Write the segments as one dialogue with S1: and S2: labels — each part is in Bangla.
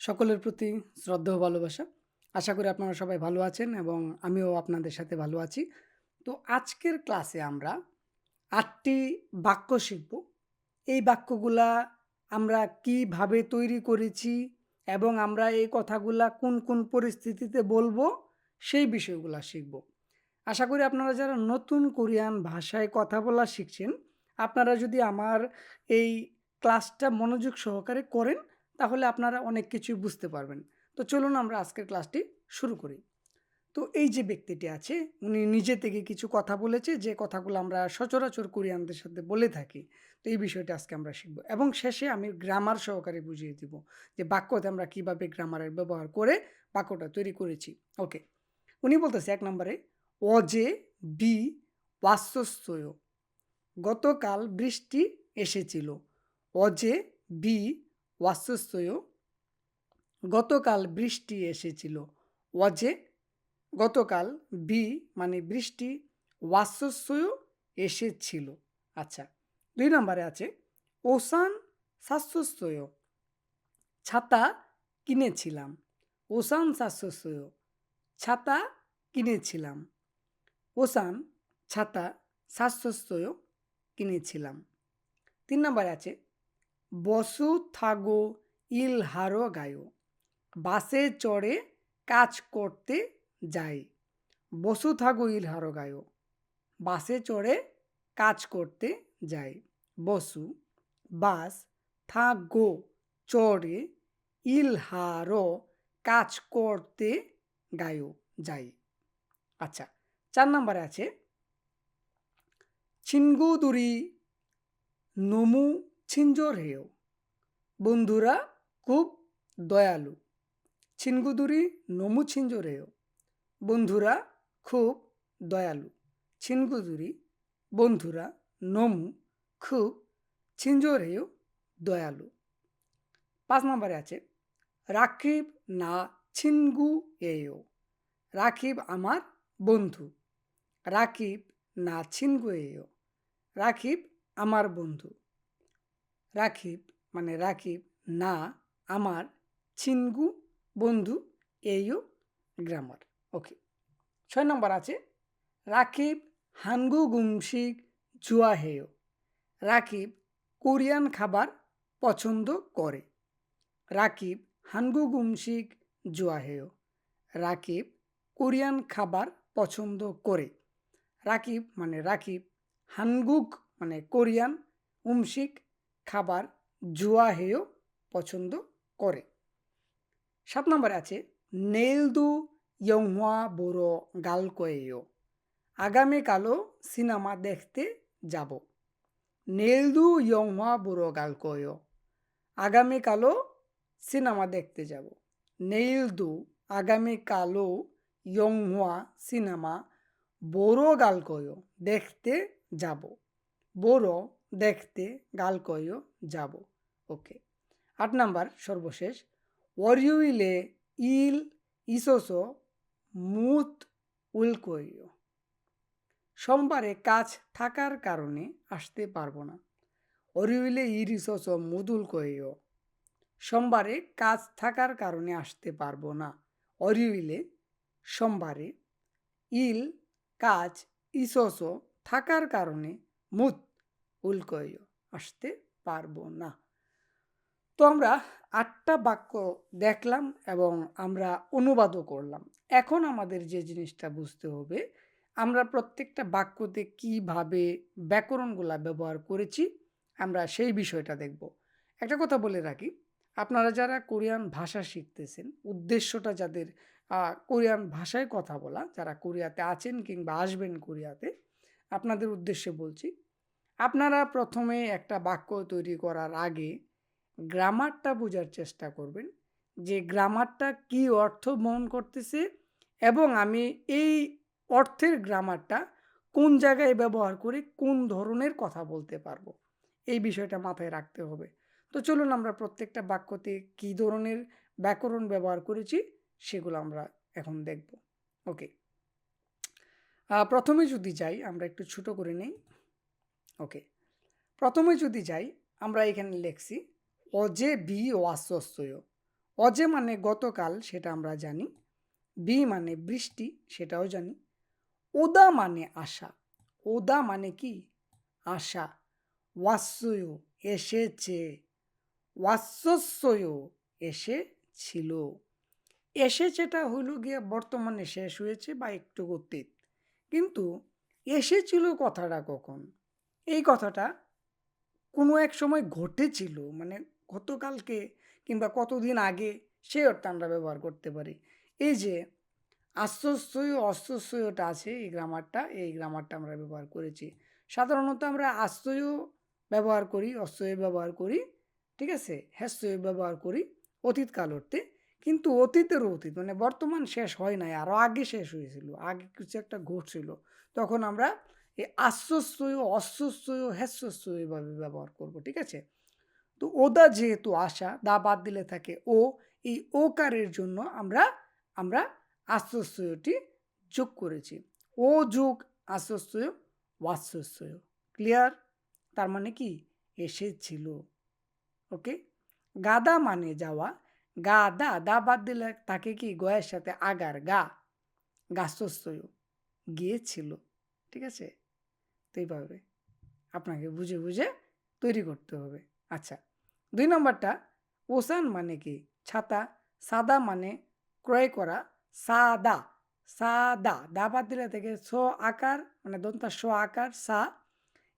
S1: সকলের প্রতি শ্রদ্ধা ভালোবাসা। আশা করি আপনারা সবাই ভালো আছেন এবং আমিও আপনাদের সাথে ভালো আছি। তো আজকের ক্লাসে আমরা আটটি বাক্য শিখব। এই বাক্যগুলা আমরা কীভাবে তৈরি করেছি এবং আমরা এই কথাগুলা কোন, কোন পরিস্থিতিতে বলব সেই বিষয়গুলা শিখব। আশা করি আপনারা যারা নতুন কোরিয়ান ভাষায় কথা বলা শিখছেন, আপনারা যদি আমার এই ক্লাসটা মনোযোগ সহকারে করেন, তাহলে আপনারা অনেক কিছুই বুঝতে পারবেন। তো চলুন আমরা আজকের ক্লাসটি শুরু করি। তো এই যে ব্যক্তিটি আছে, উনি নিজে থেকে কিছু কথা বলেছে, যে কথাগুলো আমরা সচরাচর কোরিয়ানদের সাথে বলে থাকি। তো এই বিষয়টি আজকে আমরা শিখব। এবং শেষে আমি গ্রামার সহকারে বুঝিয়ে দিব যে বাক্যতে আমরা কীভাবে গ্রামারের ব্যবহার করে বাক্যটা তৈরি করেছি। ওকে, উনি বলতেছে এক নম্বরে, অজে বি ওয়াস্তস্তয় গতকাল বৃষ্টি এসেছিল। অজে বি ওয়াসস্তয় গতকাল বৃষ্টি এসেছিল। ওয়াজে গতকাল বি মানে বৃষ্টি ওয়াসস্তয় এসেছিল। আচ্ছা দুই নম্বরে আছে, ওসান স্বাস্থ্যস্তয় ছাতা কিনেছিলাম। ওসান স্বাস্থ্যস্তয় ছাতা কিনেছিলাম। ওসান ছাতা স্বাস্থ্যস্তয় কিনেছিলাম। তিন নম্বরে আছে বসু থাগো, ইল হারো গায়ো। বাসে চড়ে কাজ করতে যাই। বসু থাগো, ইল হারো গায়ো। বাসে চড়ে কাজ করতে যাই। বসু, বাস থাগো, চড়ে ইল হারো কাজ করতে গায়ো, যাই। আচ্ছা। চার নম্বরে আছে 친구 ছিঞ্জোরেও বন্ধুরা, খুব দয়ালু। ছিনগুদুরি নমু ছিঞ্জোরেও বন্ধুরা, খুব দয়ালু। ছিনগুদুরি, বন্ধুরা, নমু, খুব ছিঞ্জোরেও দয়ালু। পাঁচ নম্বরে আছে রাকিব না ছিনগু এও। রাখিব আমার বন্ধু। রাকিব না ছিনগু এও। রাখিব আমার বন্ধু। রাখিব মানে রাকিব না, আমার ছিনগু বন্ধু এইও গ্রামার। ওকে ছয় নম্বর আছে, রাকিব হানগু গুমশিক জুয়া হেয়। রাকিব কোরিয়ান খাবার পছন্দ করে। রাকিব হানগু গুমশিক জুয়া হেয়। রাকিব কোরিয়ান খাবার পছন্দ করে। রাকিব মানে রাকিব হানগুক মানে কোরিয়ান, উমশিক খাবার, জুয়াহেয় পছন্দ করে। সাত নম্বরে আছে নেইলদু ইয়ংহোয়া বোরো গালকয়েও। আগামীকালও সিনেমা দেখতে যাব। নেইলদু ইয়ংহোয়া বোরো গালকয়েও। আগামীকালও সিনেমা দেখতে যাব। নেইলদু আগামীকালও ইয়ংহোয়া সিনেমা বোরো গালকয়ো দেখতে যাব। বোরো দেখতে গাল গালকয়ও যাব। ওকে। আট নাম্বার, সর্বশেষ। ওরিউইলে ইল ইসোসো মুত উল উলকয়ও সোমবারে কাজ থাকার কারণে আসতে পারব না। অরিউলে ইরিসস মুদুল কয়েও? সোমবারে কাজ থাকার কারণে আসতে পারব না। অরিউলে সোমবারে ইল কাজ ইসোসো থাকার কারণে মুত উল্কয় আসতে পারব না। তো আমরা আটটা বাক্য দেখলাম এবং আমরা অনুবাদও করলাম। এখন আমাদের যে জিনিসটা বুঝতে হবে, আমরা প্রত্যেকটা বাক্যতে কীভাবে ব্যাকরণগুলা ব্যবহার করেছি, আমরা সেই বিষয়টা দেখব। একটা কথা বলে রাখি, আপনারা যারা কোরিয়ান ভাষা শিখতেছেন, উদ্দেশ্যটা যাদের কোরিয়ান ভাষায় কথা বলা, যারা কোরিয়াতে আছেন কিংবা আসবেন কোরিয়াতে, আপনাদের উদ্দেশ্যে বলছি। আপনারা প্রথমে একটা বাক্য তৈরি করার আগে গ্রামারটা বোঝার চেষ্টা করবেন যে গ্রামারটা কী অর্থ বহন করতেছে এবং আমি এই অর্থের গ্রামারটা কোন জায়গায় ব্যবহার করে কোন ধরনের কথা বলতে পারব। এই বিষয়টা মাথায় রাখতে হবে। তো চলুন আমরা প্রত্যেকটা বাক্যতে কী ধরনের ব্যাকরণ ব্যবহার করেছি সেগুলো আমরা এখন দেখব। ওকে। প্রথমে যদি যাই আমরা একটু ছোট করে নেই। ওকে। প্রথমে যদি যাই, আমরা এখানে লিখছি, অজে বি ওয়াস্তয় অজে মানে গতকাল, সেটা আমরা জানি। বি মানে বৃষ্টি, সেটাও জানি। ওদা মানে আশা। ওদা মানে কি? আশা। ওয়াসয় এসেছে। ওয়াস্যস্যয় এসেছিল। এসেছেটা হলো গিয়ে বর্তমানে শেষ হয়েছে বা একটু অতীত। কিন্তু এসেছিল কথাটা কখন? এই কথাটা কোনো এক সময় ঘটেছিল মানে গতকালকে কিংবা কতদিন আগে সে অর্থে আমরা ব্যবহার করতে পারি। এই যে আশ্বস্যয় অশ্বস্যয়টা আছে, এই গ্রামারটা এই গ্রামারটা আমরা ব্যবহার করেছি। সাধারণত আমরা আশ্রয় ব্যবহার করি অশ্বয় ব্যবহার করি, ঠিক আছে? হ্যাস্যয় ব্যবহার করি অতীতকাল অর্থে। কিন্তু অতীতেরও অতীত মানে বর্তমান শেষ হয় নাই, আরও আগে শেষ হয়েছিল, আগে কিছু একটা ঘটছিল। তখন আমরা এই আশ্বস্যয় অশ্বস্যয় হ্যাস্যস্যয় এভাবে ব্যবহার করব, ঠিক আছে? তো ওদা যেহেতু আসা দা বাদ দিলে থাকে ও, এই ওকারের জন্য আমরা আমরা আশ্বস্যয়টি যোগ করেছি। ও যোগ আশ্বস্যয় ওয়াশ্বস্যয় ক্লিয়ার? তার মানে কি? এসেছিল, ওকে? গাদা মানে যাওয়া, গা, দা দা বাদ দিলে তাকে কি? গয়ের সাথে আগার, গা গাছস্যয় গিয়েছিল, ঠিক আছে? তো পারবে। আপনাকে বুঝে বুঝে তৈরি করতে হবে। আচ্ছা দুই নম্বরটা, ওসান মানে কি? ছাতা, সাদা মানে ক্রয় করা, সাদা সাদা, দা বাদ দিলে থেকে স আকার মানে দন্তা স আকার, সা,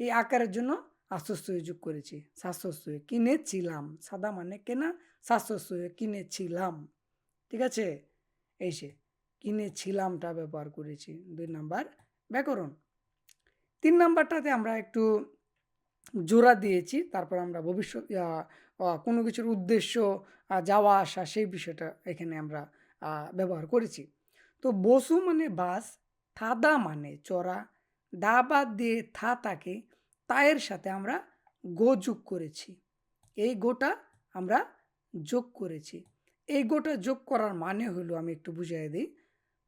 S1: এই আকারের জন্য আশ্বস্যয় যোগ করেছি। শাশ্বস্যয় কিনেছিলাম। সাদা মানে কেনা শাশ্বস্যয় কিনেছিলাম। ঠিক আছে? এই সে, কিনেছিলামটা ব্যবহার করেছি। দুই নাম্বার, ব্যাকরণ। তিন নাম্বারটাতে আমরা একটু জোড়া দিয়েছি, তারপর আমরা ভবিষ্যৎ কোনো কিছুর উদ্দেশ্য যাওয়া, আসা, সেই বিষয়টা এখানে আমরা ব্যবহার করেছি। তো বসু মানে বাস, থাদা মানে চড়া, দা বাদ দিয়ে থা তাকে, তায়ের সাথে আমরা গো যোগ করেছি। এই গোটা আমরা যোগ করেছি। এই গোটা যোগ করার মানে হলো, আমি একটু বুঝিয়ে দিই,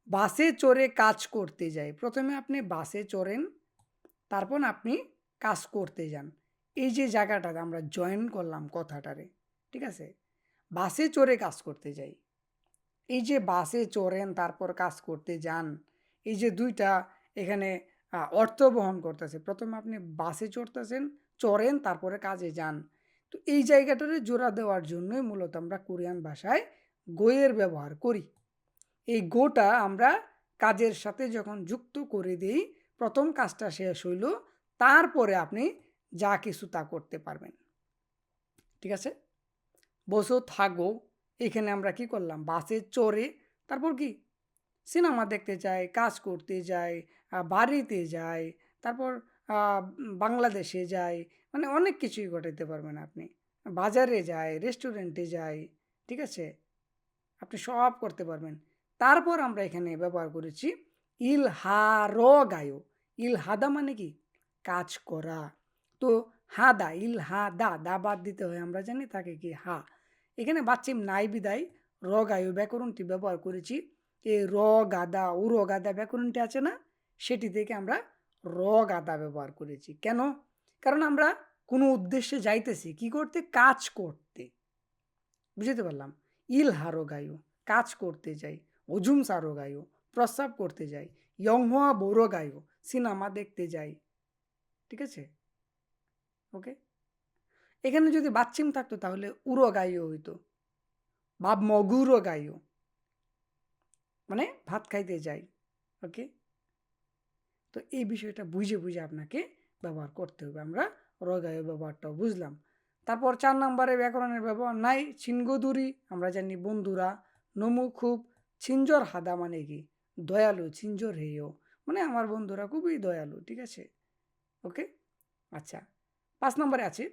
S1: বাসে চড়ে কাজ করতে যাই। প্রথমে আপনি বাসে চড়েন তারপর আপনি কাজ করতে যান। এই যে জায়গাটাতে আমরা জয়েন করলাম কথাটারে, ঠিক আছে? বাসে চড়ে কাজ করতে যাই। এই যে বাসে চড়েন, তারপর কাজ করতে যান, এই যে দুইটা এখানে অর্থ বহন করতেছে। প্রথমে আপনি বাসে চড়তেছেন, চড়েন, তারপরে কাজে যান। তো এই জায়গাটারে জোড়া দেওয়ার জন্যই মূলত আমরা কোরিয়ান ভাষায় গোয়ের ব্যবহার করি। এই গোটা আমরা কাজের সাথে যখন যুক্ত করে দিই প্রথম কাজটা শেষ হইল, তারপরে আপনি যা কিছু তা করতে পারবেন। ঠিক আছে? বসো, থাকো। এখানে আমরা কি করলাম? বাসে চড়ে, তারপর কি? সিনেমা দেখতে যাই, কাজ করতে যাই বাড়িতে যাই, তারপর বাংলাদেশে যাই মানে অনেক কিছুই ঘটাতে পারবেন আপনি। বাজারে যায় রেস্টুরেন্টে যাই, ঠিক আছে? আপনি সব করতে পারবেন। তারপর আমরা এখানে ব্যবহার করেছি ইল হা র গায়ো ইল হাদা মানে কি? কাজ করা। তো হাদা ইল হা দা দা বাদ দিতে হয় আমরা জানি, তাকে কি? হা। এখানে বাচ্চিম নাই বিদায় র গায়ু ব্যাকরণটি ব্যবহার করেছি। এই র গাদা উর গাদা ব্যাকরণটি আছে না? সেটি থেকে আমরা র গাদা ব্যবহার করেছি। কেন? কারণ আমরা কোনো উদ্দেশ্যে যাইতেছি। কি করতে? কাজ করতে। বুঝতে পারলাম? ইল হারো গায়ু কাজ করতে যাই। অজুম সারো গায়ু প্রস্রাব করতে যাই। ইয়ংহোয়া বৌরো গায়ু সিনেমা দেখতে যাই। ঠিক আছে? ওকে? এখানে যদি বাচ্চিম থাকতো তাহলে উড়ো গাইও হইতো। বা মগুরো গাইও। মানে ভাত খাইতে যাই, ওকে? তো এই বিষয়টা বুঝে বুঝে আপনাকে ব্যবহার করতে হবে। আমরা রগায় ব্যবহারটাও বুঝলাম। তারপর চার নম্বরে ব্যাকরণের ব্যবহার নাই ছিনগদুরি আমরা জানি বন্ধুরা নমু খুব ছিঞ্জর হাদা মানে কি? দয়ালু, ছিঞ্জর হেয়। মানে আমার বন্ধুরা খুবই দয়ালু, ঠিক আছে? ওকে? আচ্ছা পাঁচ নম্বরে আছে।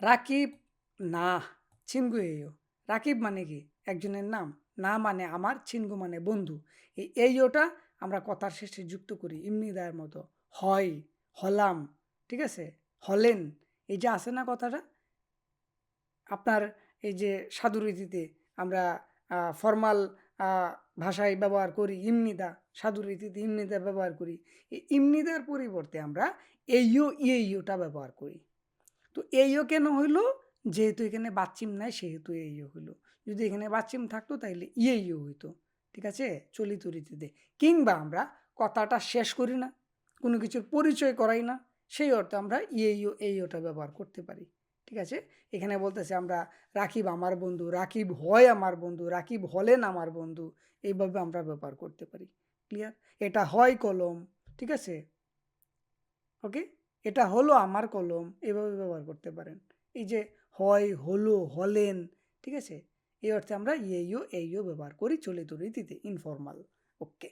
S1: রাকিব না ছিনগু হেয় রাকিব মানে কি? একজনের নাম। না মানে আমার, ছিনগু মানে বন্ধু। এই এই ওটা আমরা কথার শেষে যুক্ত করি, ইমনি দায়ের মতো। হয়, হলাম, ঠিক আছে? হলেন। এই যে আছে না কথাটা? আপনার এই যে সাধুরীতিতে আমরা ফর্মাল ভাষায় ব্যবহার করি, ইমনিদা সাধুরীতিতে ইমনিদা ব্যবহার করি। এই ইমনিদার পরিবর্তে আমরা এইও, ইয়েইওটা ব্যবহার করি। তো এইও কেন হইল? যেহেতু এখানে বাচ্চিম নাই, সেহেতু এইও হইল। যদি এখানে বাচ্চিম থাকতো, তাইলে ইয়েইও হইতো। ঠিক আছে? চলিত রীতিতে। কিংবা আমরা কথাটা শেষ করি না, কোনো কিছুর পরিচয় করাই না, সেই অর্থে আমরা ইয়েইও, এইওটা ব্যবহার করতে পারি। ঠিক আছে? এখানে বলতেছে আমরা রাকিব আমার বন্ধু, রাকিব হয় আমার বন্ধু, রাকিব হলেন আমার বন্ধু। এইভাবে আমরা ব্যবহার করতে পারি। ক্লিয়ার এটা হয় কলম, ঠিক আছে? ওকে এটা হলো আমার কলম এভাবে ব্যবহার করতে পারেন। এই যে হয়, হলো, হলেন, ঠিক আছে? এই অর্থে আমরা ইয়েইও এইও ব্যবহার করি চলিত রীতিতে ইনফর্মাল ওকে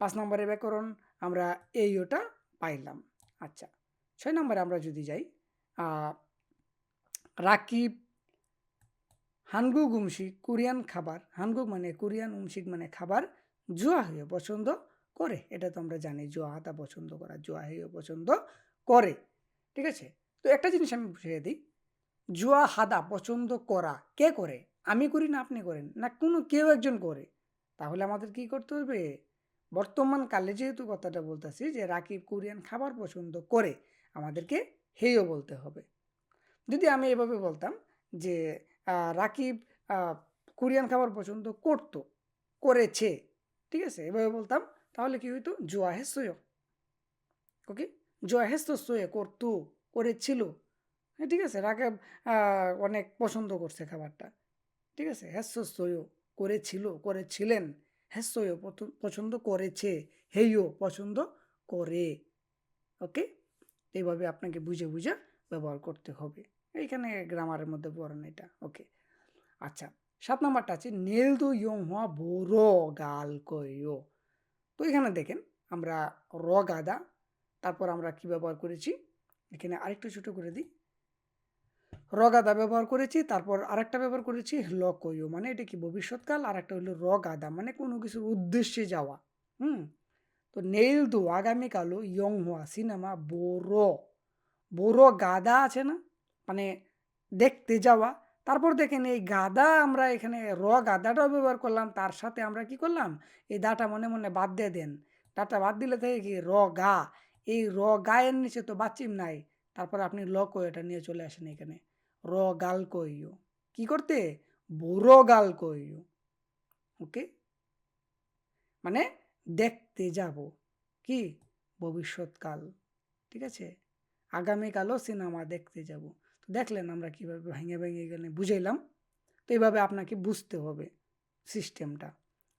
S1: পাঁচ নম্বরের ব্যাকরণ, আমরা এইওটা পাইলাম। আচ্ছা ছয় নম্বরে আমরা যদি যাই রাকিব, হানগুক উমশিক, কোরিয়ান খাবার। হানগুক মানে কোরিয়ান, উমশিক মানে খাবার জুয়া হয়ে পছন্দ করে। এটা তো আমরা জানি জুয়া হাতা পছন্দ করা, জুয়া হয়ে পছন্দ করে। ঠিক আছে? তো একটা জিনিস আমি বুঝিয়ে দিই, জুয়া হাদা পছন্দ করা কে করে? আমি করি না আপনি করেন? না কোনো কেউ একজন করে? তাহলে আমাদের কি করতে হবে? বর্তমান কালে যেহেতু কথাটা বলতেছি যে রাকিব কোরিয়ান খাবার পছন্দ করে, আমাদেরকে হেইও বলতে হবে। যদি আমি এভাবে বলতাম যে রাকিব কোরিয়ান খাবার পছন্দ করতো, করেছে, ঠিক আছে? এভাবে বলতাম, তাহলে কি হইতো? জোয়া হেসয় ওকে? জোয়া হেসতো সয়ে করতো, করেছিল। হ্যাঁ ঠিক আছে? রাকিব অনেক পছন্দ করছে খাবারটা। ঠিক আছে? হেসয় করেছিল, করেছিলেন। হেসয় পছন্দ করেছে, হেইও পছন্দ করে। ওকে? এইভাবে আপনাকে বুঝে বুঝে ব্যবহার করতে হবে। এইখানে গ্রামারের মধ্যে পড়েন এটা ওকে আচ্ছা সাত নাম্বারটা আছে নেল দু ইয়ং হওয়া বড় গাল কইও তো এখানে দেখেন, আমরা র গাদা, তারপর আমরা কি ব্যবহার করেছি? এখানে আরেকটু ছোট করে দিই। র গাদা ব্যবহার করেছি, তারপর আরেকটা ব্যবহার করেছি, ল কইও মানে এটা কি ভবিষ্যৎকাল? আর একটা হলো র গাদা মানে কোনো কিছুর উদ্দেশ্যে যাওয়া। হুম? তো নেল দু আগামীকালও ইয়ং হওয়া সিনেমা বড় বড় গাদা আছে না? মানে দেখতে যাওয়া। তারপর দেখেন এই গাদা আমরা এখানে র গাদাটাও ব্যবহার করলাম, তার সাথে আমরা কি করলাম? এই দাটা মনে মনে বাদ দিয়ে দেন। দাটা বাদ দিলে থেকে কি র গা। এই র গায়ের নিচে তো বাচ্চিম নাই। তারপর আপনি ল এটা নিয়ে চলে আসেন এখানে। র গাল কইও কি করতে? বড় গাল কইও ওকে? মানে দেখতে যাব। কি? ভবিষ্যৎকাল। ঠিক আছে? আগামীকালও সিনেমা দেখতে যাব। তো দেখলেন আমরা কীভাবে ভেঙে ভেঙে এখানে বুঝাইলাম। তো এইভাবে আপনাকে বুঝতে হবে সিস্টেমটা।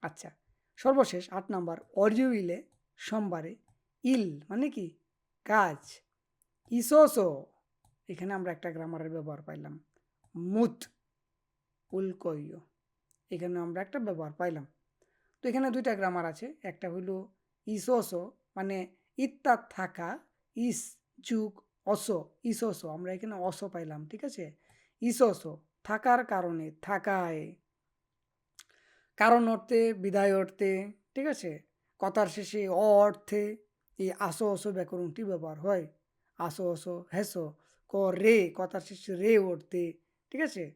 S1: আচ্ছা সর্বশেষ আট নাম্বার অরিউইলে সোমবারে ইল মানে কি? কাজ। ইসোসো, এখানে আমরা একটা গ্রামারের ব্যবহার পাইলাম। মুত উলকইয় এখানে আমরা একটা ব্যবহার পাইলাম। তো এখানে দুইটা গ্রামার আছে, একটা হইল ইসোসো মানে ইত্যাদ থাকা, ইস, যুগ অস ইসোস আমরা এখানে অস পাইলাম, ঠিক আছে? ইসোস থাকার কারণে, থাকায়। কারণ অর্থে, বিদায় অর্থে, ঠিক আছে? কথার শেষে অ অর্থে, এই আসো, অসো ব্যাকরণটি ব্যবহার হয়। আসো, অসো, হেসো, ক, রে, কথার শেষে রে অর্থে, ঠিক আছে?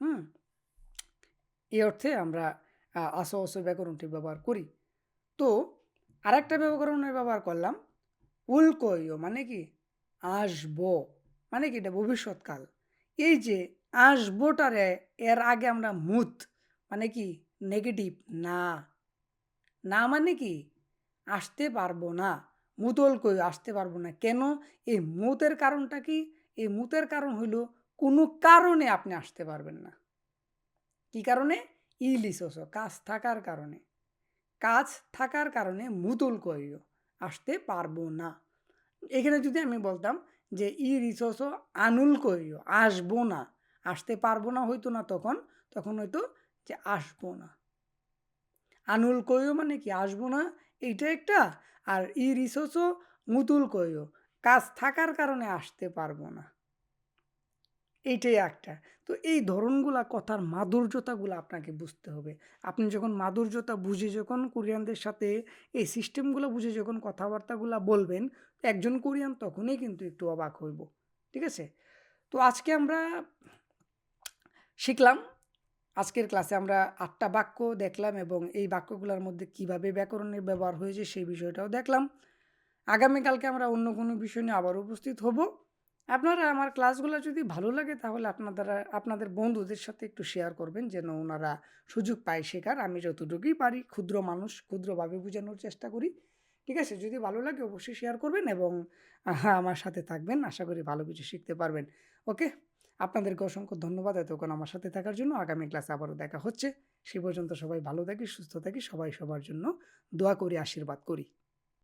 S1: হুম? এই অর্থে আমরা আসো, অসো ব্যাকরণটি ব্যবহার করি। তো, আরেকটা ব্যাকরণের ব্যবহার করলাম, উল্কয় মানে কি? আসব। মানে কি এটা ভবিষ্যৎকাল। এই যে আসবোটারে এর আগে আমরা মুত। মানে কি নেগেটিভ, না। না মানে কি আসতে পারব না। মুতল কই আসতে পারব না। কেন? এই মুতের কারণটা কি? এই মুতের কারণ হইল কোনো কারণে আপনি আসতে পারবেন না। কি কারণে? ইলিশস কাজ থাকার কারণে। কাজ থাকার কারণে মুতল কইও, আসতে পারব না। এখানে যদি আমি বলতাম যে, ই রিসোর্স আনুল কইও আসব না। আসতে পারব না হইতো না তখন তখন হয়তো যে, আসব না। আনুল কইও মানে কি? আসব না, এইটা একটা। আর ই রিসোর্সও মুতুল কইও কাজ থাকার কারণে আসতে পারব না। এইটাই একটা। তো এই ধরনগুলা, কথার মাধুর্যতাগুলো আপনাকে বুঝতে হবে। আপনি যখন মাধুর্যতা বুঝে যখন কোরিয়ানদের সাথে এই সিস্টেমগুলো বুঝে যখন কথাবার্তাগুলো বলবেন একজন কোরিয়ান তখনই কিন্তু একটু অবাক হইব, ঠিক আছে? তো আজকে আমরা শিখলাম, আজকের ক্লাসে আমরা আটটা বাক্য দেখলাম এবং এই বাক্যগুলোর মধ্যে কীভাবে ব্যাকরণের ব্যবহার হয়েছে সেই বিষয়টাও দেখলাম। আগামীকালকে আমরা অন্য কোনো বিষয় নিয়ে আবার উপস্থিত হব। আপনারা আমার ক্লাসগুলো যদি ভালো লাগে তাহলে আপনারা আপনাদের বন্ধুদের সাথে একটু শেয়ার করবেন যেন ওনারা সুযোগ পায় শেখার। আমি যতটুকুই পারি ক্ষুদ্র মানুষ ক্ষুদ্রভাবে বোঝানোর চেষ্টা করি। ঠিক আছে? যদি ভালো লাগে অবশ্যই শেয়ার করবেন এবং আমার সাথে থাকবেন। আশা করি ভালো কিছু শিখতে পারবেন। ওকে আপনাদেরকে অসংখ্য ধন্যবাদ এতক্ষণ আমার সাথে থাকার জন্য। আগামী ক্লাসে আবারও দেখা হচ্ছে। সে পর্যন্ত সবাই ভালো থাকি, সুস্থ থাকি। সবাই সবার জন্য দোয়া করি, আশীর্বাদ করি।